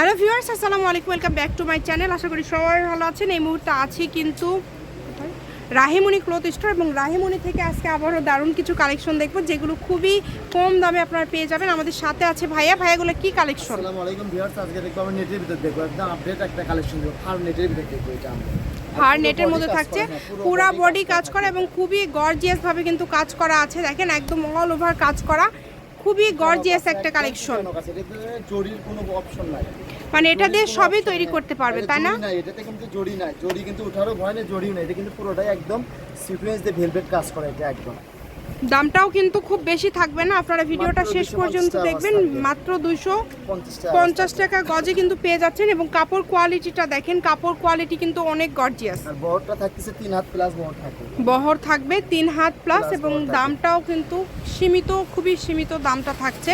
Hello viewers আসসালামু আলাইকুম welcome back to my channel. আশা করি সবাই ভালো আছেন। এই মুহূর্তে আছি কিন্তু রাহিমণি ক্লথ স্টোর এবং রাহিমণি থেকে আজকে আবারও দারুণ কিছু কালেকশন দেখব যেগুলো খুবই কম দামে আপনারা পেয়ে যাবেন। আমাদের সাথে আছে ভাইয়া। ভাইয়াগুলো কি কালেকশন? আসসালামু আলাইকুম ভিউয়ার্স আজকে দেখব আমি নেটের ভিতর দেখব। একদম আপডেট একটা কালেকশন আর নেটের ভিতর দেখব এটা আমরা। আর নেটের মধ্যে থাকছে। পুরা বডি কাজ করা। এবং খুবই গর্জিয়াস ভাবে কিন্তু কাজ করা আছে। দেখেন একদম অল ওভার কাজ করা। খুবই গর্জিয়াস একটা কালেকশন জরির কোনো অপশন নাই। মানে এটা দিয়ে সবই তৈরি করতে পারবে তাই না? এটাতে কিন্তু জড়ি নাই। জড়ি কিন্তু উঠারও ভয় নেই জড়িও নাই। এটা কিন্তু পুরোটাই একদম সিকোয়েন্স দিয়ে ভেলভেট কাজ করা এটা একদম। দামটাও কিন্তু খুব বেশি থাকবে না। আপনারা ভিডিওটা শেষ পর্যন্ত দেখবেন। মাত্র দুইশো পঞ্চাশ টাকা গজে কিন্তু পেয়ে যাচ্ছেন এবং কাপড় কোয়ালিটিটা দেখেন কাপড় কোয়ালিটি কিন্তু অনেক গর্জিয়াস বহরটা থাকতেছে তিন হাত প্লাস বহর থাকবে। তিন হাত প্লাস এবং দামটাও কিন্তু সীমিত খুবই সীমিত দামটা থাকছে।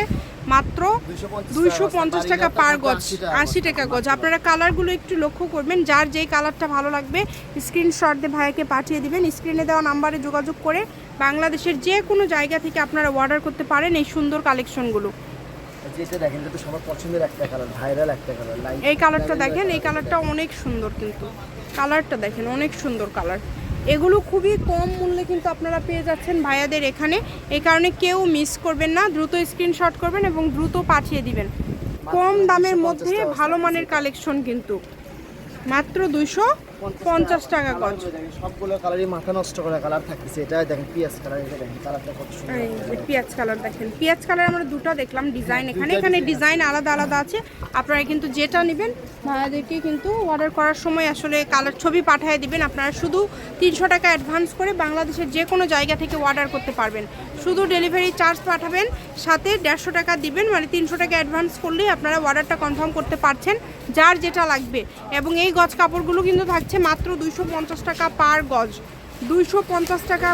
মাত্র 250 দুইশো পঞ্চাশ টাকা পার গজ আশি টাকা গজ। আপনারা কালারগুলো একটু লক্ষ্য করবেন যার যেই কালারটা ভালো লাগবে স্ক্রিনশট দিয়ে ভাইয়াকে পাঠিয়ে দিবেন। স্ক্রিনে দেওয়া নাম্বারে যোগাযোগ করে বাংলাদেশের যে কোনো জায়গা থেকে আপনারা অর্ডার করতে পারেন এই সুন্দর কালেকশনগুলো যেটা দেখেন এটা তো সবার পছন্দের একটা কালার ভাইরাল একটা কালার এই কালারটা দেখেন এই কালারটা অনেক সুন্দর কিন্তু। কালারটা দেখেন অনেক সুন্দর কালার এগুলো খুবই কম মূল্যে কিন্তু আপনারা পেয়ে যাচ্ছেন ভাইয়াদের এখানে। এই কারণে কেউ মিস করবেন না দ্রুত স্ক্রিনশট করবেন এবং দ্রুত পাঠিয়ে দিবেন। কম দামের মধ্যে ভালো মানের কালেকশন কিন্তু। মাত্র দুইশো পঞ্চাশ টাকা গজ। সবগুলো কালারই মাথা নষ্ট করা কালার থাকতেছে। এটা দেখেন পিয়াজ কালার এটা দেখেন কালারটা কত সুন্দর এই যে কালার দেখেন। পেঁয়াজ কালার আমরা দুটো দেখলাম ডিজাইন এখানে। এখানে ডিজাইন আলাদা আলাদা আছে। আপনারা কিন্তু যেটা নেবেন ভাইয়াদেরকে কিন্তু অর্ডার করার সময় আসলে কালার ছবি পাঠিয়ে দিবেন। আপনারা শুধু তিনশো টাকা অ্যাডভান্স করে বাংলাদেশের যে কোনো জায়গা থেকে অর্ডার করতে পারবেন। শুধু ডেলিভারি চার্জ পাঠাবেন সাথে দেড়শো টাকা দিবেন মানে তিনশো টাকা অ্যাডভান্স করলেই আপনারা অর্ডারটা কনফার্ম করতে পারছেন যার যেটা লাগবে। এবং এই গজ কাপড়গুলো কিন্তু থাকছে মাত্র দুইশো পঞ্চাশ টাকা পার গজ। দুইশো পঞ্চাশ টাকা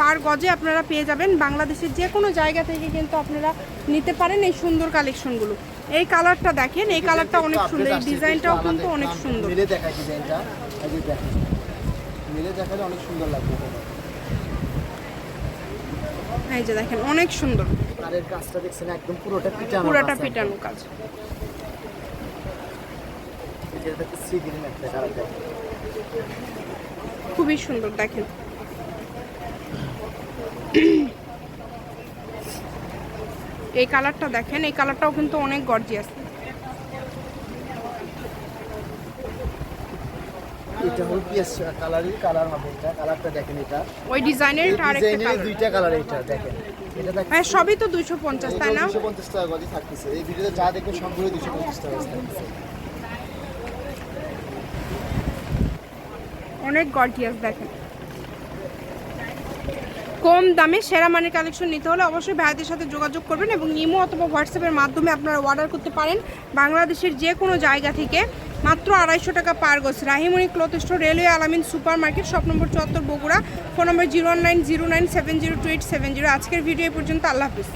পার গজে আপনারা পেয়ে যাবেন। বাংলাদেশের যে কোনো জায়গা থেকে কিন্তু আপনারা নিতে পারেন এই সুন্দর কালেকশনগুলো। এই কালারটা দেখেন এই কালারটা অনেক সুন্দর এই ডিজাইনটাও কিন্তু অনেক সুন্দর। মিলে দেখায় ডিজাইনটা। এই মিলে দেখালে অনেক সুন্দর লাগবে। এই যে দেখেন অনেক সুন্দর। এর কাজটা দেখছেন একদম পুরোটা পিটানো পুরোটা পিটানো কাজ। খুবই সুন্দর দেখেন। এই কালারটা দেখেন এই কালারটাও কিন্তু অনেক গর্জিয়াস। এটা হল পিএস কালারই কালার হবে এটা কালারটা দেখেন এটা। ওই ডিজাইনের এটা আরেকটা ডিজাইনের দুইটা কালার এটা দেখেন। এটা দেখেন। হ্যাঁ সবই তো দুইশো পঞ্চাশ তাই না? দুশো পঞ্চাশ টাকা গদি থাকতেছে। এই ভিডিওতে যা দেখবেন সবগুলো দুশো পঞ্চাশ টাকা অনেক গর্জিয়াস দেখেন। কম দামে সেরা মানের কালেকশন নিতে হলে অবশ্যই ভাইদের সাথে যোগাযোগ করবেন এবং ইমো অথবা হোয়াটসঅ্যাপের মাধ্যমে আপনারা অর্ডার করতে পারেন। বাংলাদেশের যে কোনো জায়গা থেকে মাত্র আড়াইশো টাকা পার গোস Rahimoni cloth store, railway Alamin super market shop number চুয়াত্তর Bogura, phone number zero nine zero nine seven zero two eight seven zero. আজকের ভিডিও পর্যন্ত, আল্লাহ হাফিজ।